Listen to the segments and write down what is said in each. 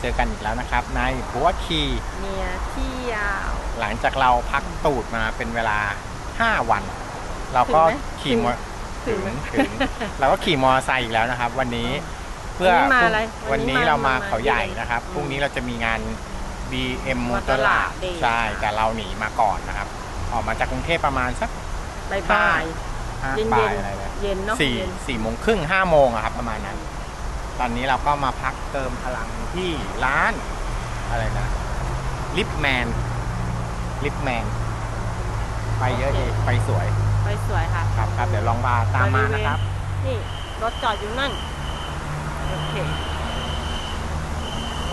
เจอกันอีกแล้วนะครับ ในบัวคีเมียที่ยาว หลังจากเราพักตูดมาเป็นเวลา 5 วัน เราก็ถึงไหมขี่มอถึถึงงไหมถึงเราก็ขี่มอเตอร์ไซค์อีกแล้วนะครับ วันนี้เพื่อวันนี้มาอะไรวัวันนนี้นี้เรามามาเขาใหญ่ที่ไหนนะครับอืมพรุ่งนี้เราจะมีงาน BM m o t o r Motorrad a Day ใช่แต่เราหนีมาก่อนนะครับ ออกมาจากกรุงเทพประมาณสักบ่ายบ่ายห้าเย็นบ่าเย็ยนอะไรเลยเย็นเนาะสี่เย็นสี่โมงครึ่งห้าโมงอะครับประมาณนั้น ตอนนี้เราก็มาพักเติมพลังที่ร้าน อะไรนะลิฟแมนลิฟแมนไปเยอะดีไปสวย ไปสวยค่ะครับครับเดี๋ยวลองมาตามมานะครับ นี่รถจอดอยู่นั่น โอเค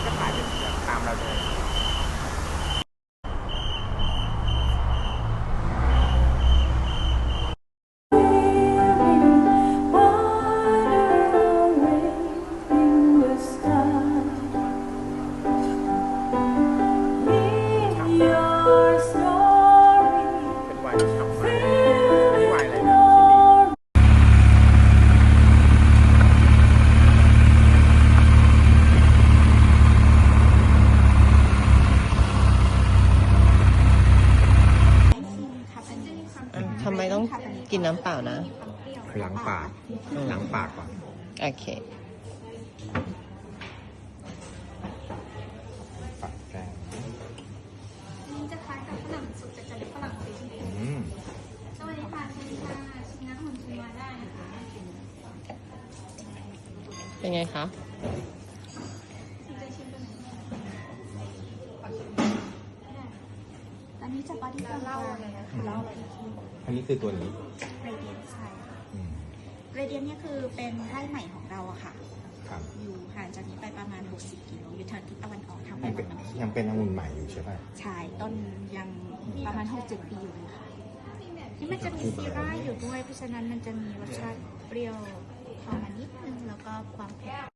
ก็ถ่ายเดี๋ยวตามเราเลย กินน้ำเปล่านะหลังปากหลังปากก่อน โอเค ปากแก้มนี่จะคล้ายกับฝรั่งสุดแต่จะเล็กฝรั่งฟิชอืมสวัสดีค่ะชิมค่ะชิมน้ำหอมชิมมาได้นะคะเป็นไงคะชิมไปชิมไปไหนตอนนี้จะบอดี้เล่าอะไรนะคะเล่าอะไร อันนี้คือตัวนี้เรเดียนใช่ค่ะอืม เรเดียนเนี่ยคือเป็นไร่ใหม่ของเราอะค่ะ ครับอยู่ห่างจากนี้ไปประมาณ 60 กิโลอยู่ทางทิศตะวันออกทางไปยังวัเป็นงน้ำเขียยัวงเป็นองุ่นใหม่อยู่ใช่ป่ะ ใช่ต้นยังประมาณ 6-7 ปีอยู่เลยค่ะ นี่มันจะมีซีร่าอยู่ด้วย เพราะฉะนั้นมันจะมีรสชาติเปรี้ยวเข้ามานิดนึงแล้วก็ความเผ็ด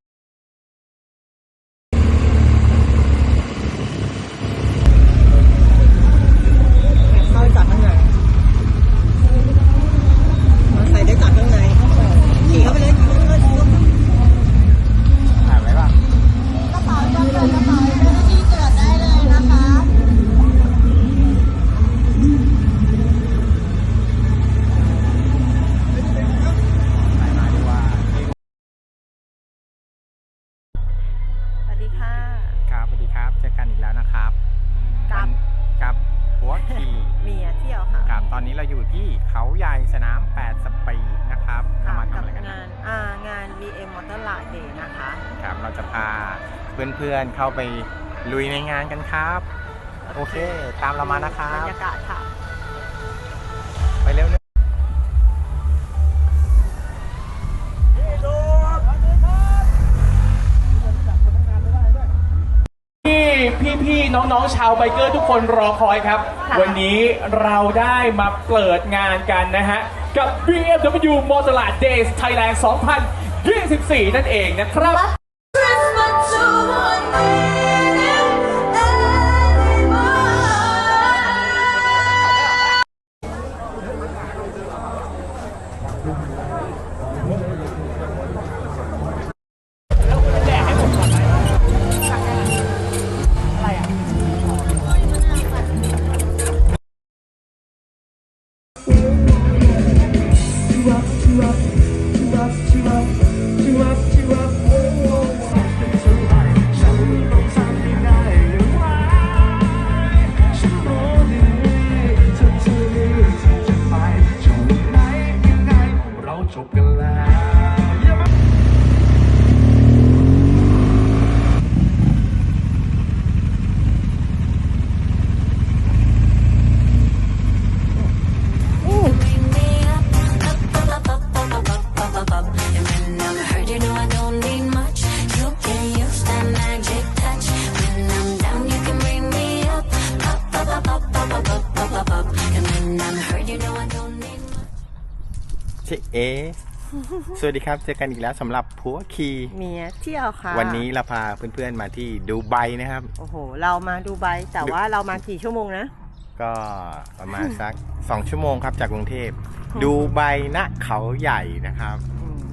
สวัสดีค่ะ ครับสวัสดีครับเจอกันอีกแล้วนะครับกับ กับหัวขี่เมียเที่ยวค่ะครับตอนนี้เราอยู่ที่เขาใหญ่สนาม 8 สปีดนะครับเรามาทำกับอะไรกันนะงานอ่างาน VM Motor Lad Day นะคะครับเราจะพาเพื่อนๆเข้าไปลุยในงานกันครับ โอเค ตามเรามานะครับบรรยากาศค่ะ ไปเร็ว น้องๆ ชาวไบเกอร์ทุกคนรอคอยครับค่ะวันนี้เราได้มาเปิดงานกันนะฮะ กับ BMW Motorrad Days Thailand 2024 นั่นเองนะครับ Once open. Much. ชิเอ สวัสดีครับ เจอกันอีกแล้วสำหรับผัวคีเมียเที่ยวค่ะวันนี้เราพาเพื่อนๆมาที่ดูไบนะครับ โอ้โห เรามาดูไบแต่ว่าเรามากี่ชั่วโมงนะ ก็ประมาณสัก2ชั่วโมงครับจากกรุงเทพ ดูไบณเขาใหญ่นะครับอืม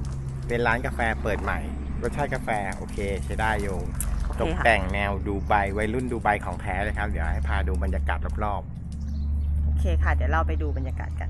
เป็นร้านกาแฟเปิดใหม่ รสชาติกาแฟโอเคใช้ได้โยงโอเคตกค่ะแต่งแนวดูไบวัยรุ่นดูไบของแท้เลยครับ เดี๋ยวให้พาดูบรรยากาศรอบโอเคค่ะ เดี๋ยวเราไปดูบรรยากาศกัน